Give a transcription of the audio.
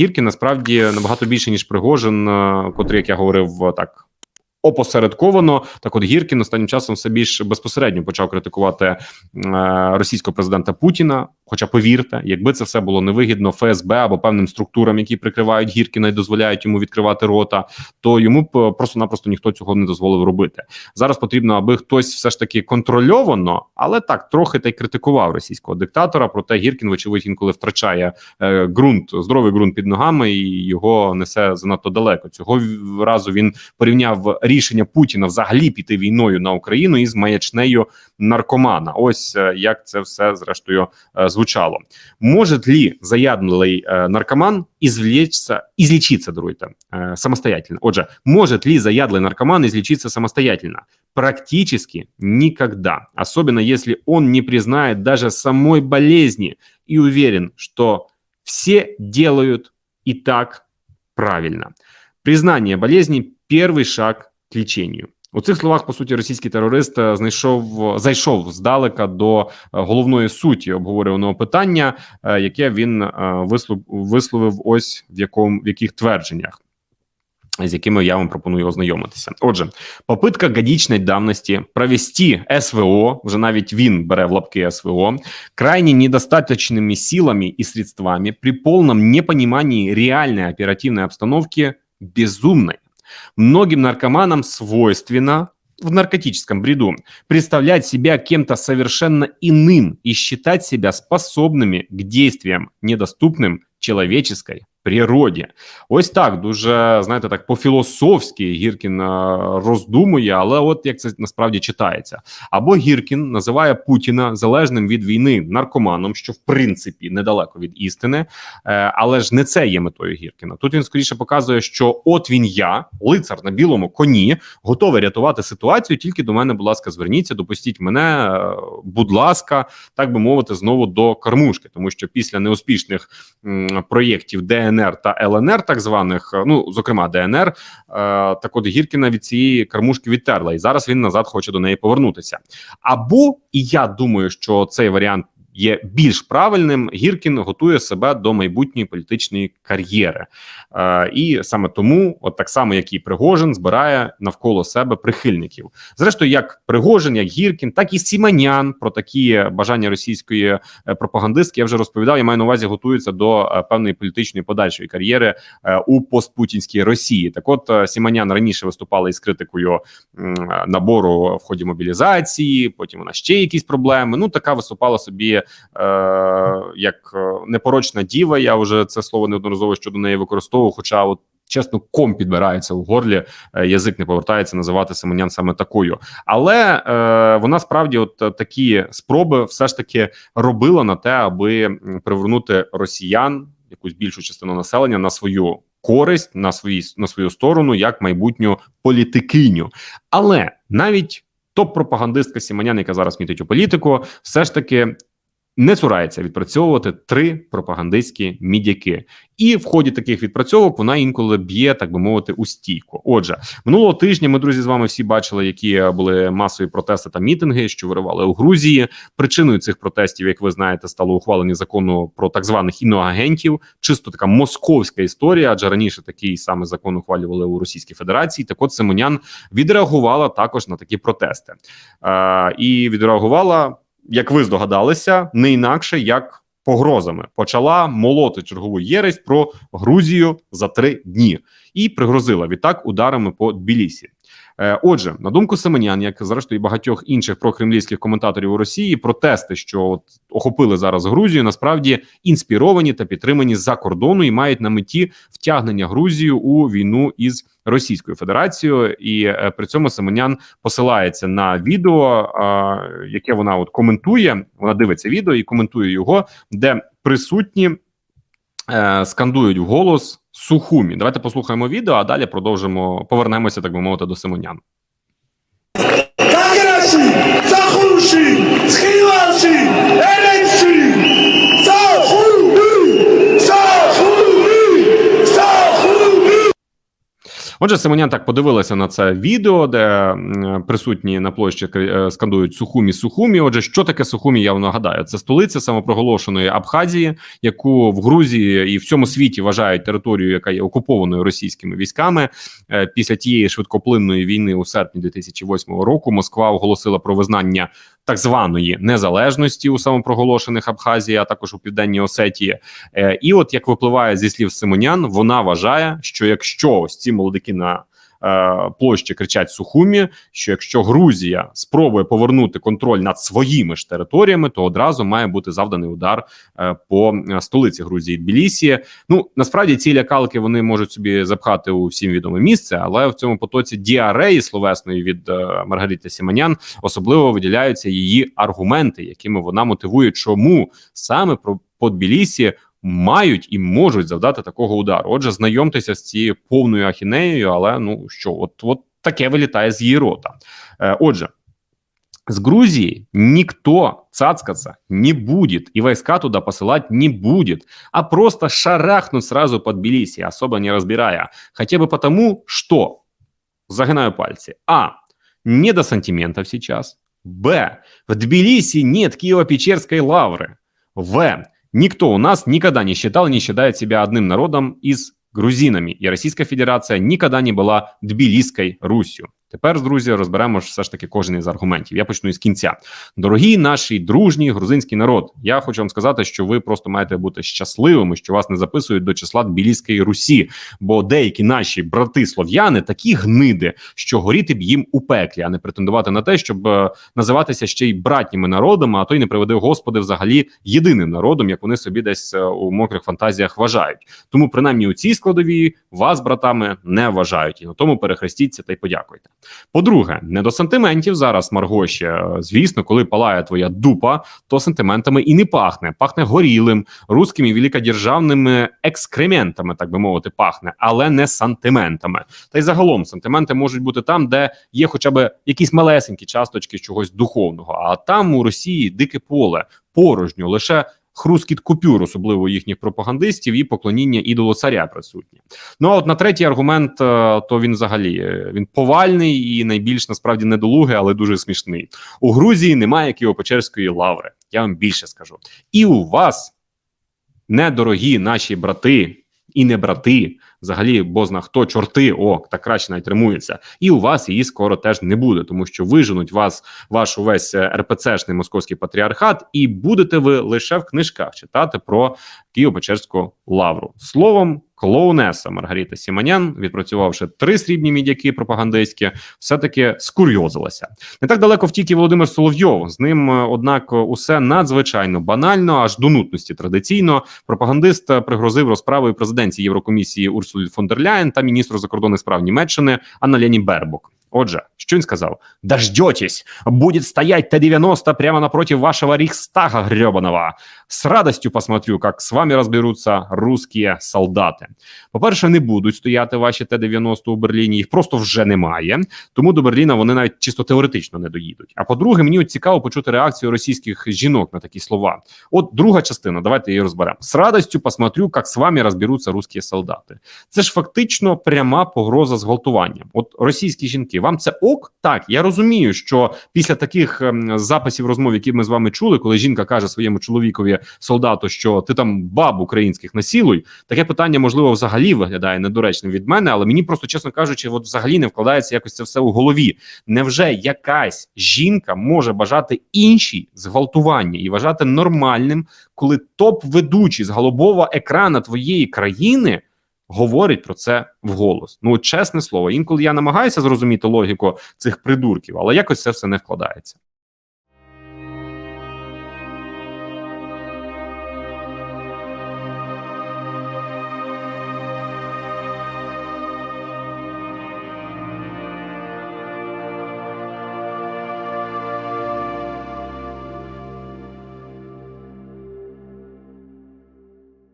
Гіркін насправді набагато більше ніж Пригожин, е, котрий, як я говорив, е, так. Опосередковано так, от Гіркін останнім часом все більш безпосередньо почав критикувати е, російського президента Путіна. Хоча, повірте, якби це все було невигідно ФСБ або певним структурам, які прикривають Гіркіна і дозволяють йому відкривати рота, то йому б просто-напросто ніхто цього не дозволив робити. Зараз потрібно, аби хтось все ж таки контрольовано, але так трохи та й критикував російського диктатора. Проте Гіркін, вочевидь, інколи втрачає е, ґрунт, здоровий ґрунт під ногами, і його несе занадто далеко. Цього разу він порівняв рішення Путіна взагалі піти війною на Україну із маячнею наркомана. Ось е, як це все зрештою е, звучало. Может ли заядлый э, наркоман извлечься, излечиться, друйте, э, самостоятельно? Отже, может ли заядлый наркоман излечиться самостоятельно? Практически никогда. Особенно если он не признает даже самой болезни и уверен, что все делают и так правильно. Признание болезни – первый шаг к лечению. У цих словах по суті російський терорист е, знайшов зайшов здалека до е, головної суті обговорюваного питання, е, яке він вислов, висловив ось в якому в яких твердженнях. З якими я вам пропоную ознайомитися. Отже, попитка годічної давності провести СВО, вже навіть він бере в лапки СВО, крайне недостаточними силами и средствами при полном непонимании реальной оперативной обстановки безумной. Многим наркоманам свойственно в наркотическом бреду представлять себя кем-то совершенно иным и считать себя способными к действиям, недоступным человеческой природі. Ось так дуже знаєте, так по-філософськи Гіркін е, роздумує, але от як це насправді читається. Або Гіркін називає Путіна залежним від війни наркоманом, що в принципі недалеко від істини, е, але ж не це є метою Гіркіна. Тут він скоріше показує, що от він я, лицар на білому коні, готовий рятувати ситуацію. Тільки до мене, будь ласка, зверніться, допустіть мене, е, будь ласка, так би мовити, знову до кормушки, тому що після неуспішних м, проєктів ДНР ДНР та ЛНР, так званих, е, ну зокрема ДНР, е, так от Гіркіна від цієї кормушки відтерла, і зараз він назад хоче до неї повернутися. Або і я думаю, що цей варіант є більш правильним. Гіркін готує себе до майбутньої політичної кар'єри, е, і саме тому, от так само, як і Пригожин, збирає навколо себе прихильників. Зрештою, як Пригожин, як Гіркін, так і Сіманян про такі бажання російської е, пропагандистки. Я вже розповідав. Я маю на увазі готуються до е, певної політичної подальшої кар'єри у постпутінській Росії. Так, от Сіманян раніше виступала із критикою набору в ході мобілізації. Потім вона ще якісь проблеми. Ну така виступала собі як е, непорочна діва. Я вже це слово неодноразово щодо неї використовував. Хоча, от чесно, ком підбирається у горлі, е, язик не повертається називати Семенян саме такою. Але е, вона справді, от е, такі спроби, все ж таки робила на те, аби привернути росіян, якусь більшу частину населення на свою. Користь на свої на свою сторону як майбутню політикиню, але навіть топ-пропагандистка Сіманян, яка зараз мітить у політику, все ж таки не цурається відпрацьовувати три пропагандистські мідяки, і в ході таких відпрацьовок вона інколи б'є, так би мовити, у стійку. Отже, минулого тижня ми друзі з вами всі бачили, які були масові протести та мітинги, що виривали у Грузії. Причиною цих протестів, як ви знаєте, стало ухвалення закону про так званих іноагентів. Чисто така московська історія, адже раніше такий саме закон ухвалювали у Російській Федерації. Так, от Симонян відреагувала також на такі протести, е, і відреагувала як ви здогадалися, не інакше як погрозами почала молоти чергову єресь про Грузію за три дні і пригрозила відтак ударами по Тбілісі. Е, отже, на думку Семенян, як зрештою і багатьох інших прокремлівських коментаторів у Росії, протести, що от охопили зараз Грузію, насправді інспіровані та підтримані за кордону і мають на меті втягнення Грузію у війну із Російською Федерацією, і е, при цьому Семенян посилається на відео, яке вона от коментує. Вона дивиться відео і коментує його, де присутні е, скандують голос Сухумі. Давайте послухаємо відео, а далі продовжимо. Повернемося, так би мовити, до Симонян. Отже, Симонян так подивилася на це відео, де присутні на площі е, скандують Сухумі Сухумі. Отже, що таке Сухумі? Я нагадаю, це столиця самопроголошеної Абхазії, яку в Грузії і в цьому світі вважають територією, яка є окупованою російськими військами. Е, Після тієї швидкоплинної війни у серпні 2008 року Москва оголосила про визнання так званої незалежності у самопроголошених Абхазії, а також у південній Осетії. Е, І от як випливає зі слів Симонян, вона вважає, що якщо ось ці молодики на площі кричать Сухумі, що якщо Грузія спробує повернути контроль над своїми ж територіями, то одразу має бути завданий удар е, по е, столиці Грузії Тбілісі. Ну насправді ці лякалки вони можуть собі запхати у всім відоме місце, але в цьому потоці діареї словесної від е, Маргарити Сіманян особливо виділяються її аргументи, якими вона мотивує, чому саме про Тбілісі мають і можуть завдати такого удару. Отже, знайомтеся з цією повною ахінеєю, але ну що, от, от таке вилітає з її рота. Е, отже. С Грузии никто цацкаться не будет и войска туда посылать не будет, а просто шарахнут сразу под Тбилиси, особо не разбирая. Хотя бы потому, что, загинаю пальцы, а, не до сантиментов сейчас, б, в Тбилиси нет Киево-Печерской лавры, в, никто у нас никогда не считал и не считает себя одним народом из грузинами, и Российская Федерация никогда не была Тбилисской Руссю. Тепер, друзі, розберемо ж все ж таки кожен із аргументів. Я почну із кінця. Дорогі наші дружній грузинський народ. Я хочу вам сказати, що ви просто маєте бути щасливими, що вас не записують до числа Тбіліської Русі, бо деякі наші брати слов'яни такі гниди, що горіти б їм у пеклі, а не претендувати на те, щоб е, називатися ще й братніми народами, а то й не приведе Господи взагалі єдиним народом, як вони собі десь е, у мокрих фантазіях вважають. Тому принаймні у цій складовій вас братами не вважають, і на тому перехрестіться та й подякуйте. По-друге, не до сантиментів зараз, Маргоще. Е, Звісно, коли палає твоя дупа, то сантиментами і не пахне. Пахне горілим, русскими великодержавними екскрементами, так би мовити, пахне, але не сантиментами. Та й загалом сантименти можуть бути там, де є хоча б якісь малесенькі часточки чогось духовного. А там у Росії дике поле порожньо, лише хрускіт купюр, особливо їхніх пропагандистів, і поклоніння ідолу царя присутні. Ну а от на третій аргумент, е, то він взагалі е, він повальний і найбільш насправді недолугий, але дуже смішний. У Грузії немає Києво-Печерської лаври. Я вам більше скажу. І у вас, недорогі наші брати і не брати, взагалі бозна хто чорти, о, так краще навіть римується. І у вас її скоро теж не буде, тому що виженуть вас, ваш увесь е, РПЦшний московський патріархат, і будете ви лише в книжках читати про Києво-Печерську лавру. Словом, клоунеса Маргарита Сіманян, відпрацювавши три срібні мідяки пропагандистські, все-таки скурйозилася. Не так далеко втік і Володимир Соловйов. З ним, е, однак, усе надзвичайно банально, аж до нутності традиційно. Пропагандист е, пригрозив розправою президенції Єврокомісії Урсулі фон дер Ляєн та міністру закордонних справ Німеччини Анна-Лені Бербок. Отже, що він сказав? Дождетесь, будет стоять Т-90 прямо напротив вашего Рейхстага гребаного. С радостью посмотрю, как с вами разберутся русские солдати. По-перше, не будуть стояти ваші Т-90 у Берліні, їх просто вже немає. Тому до Берліна вони навіть чисто теоретично не доїдуть. А по-друге, мені цікаво почути реакцію російських жінок на такі слова. От друга частина, давайте її розберемо. З радостю посмотрю, як з вами розберуться русські солдати. Це ж фактично пряма погроза зґвалтуванням. От російські жінки, вам це ок? Так, я розумію, що після таких ем, записів розмов, які ми з вами чули, коли жінка каже своєму чоловікові солдату, що ти там баб українських насілуй, таке питання можливо взагалі виглядає недоречним від мене, але мені просто чесно кажучи, от взагалі не вкладається якось це все у голові. Невже якась жінка може бажати інші зґвалтування і вважати нормальним, коли топ-ведучий з голубого екрана твоєї країни? Говорить про це вголос. Ну, чесне слово, інколи я намагаюся зрозуміти логіку цих придурків, але якось це все не вкладається.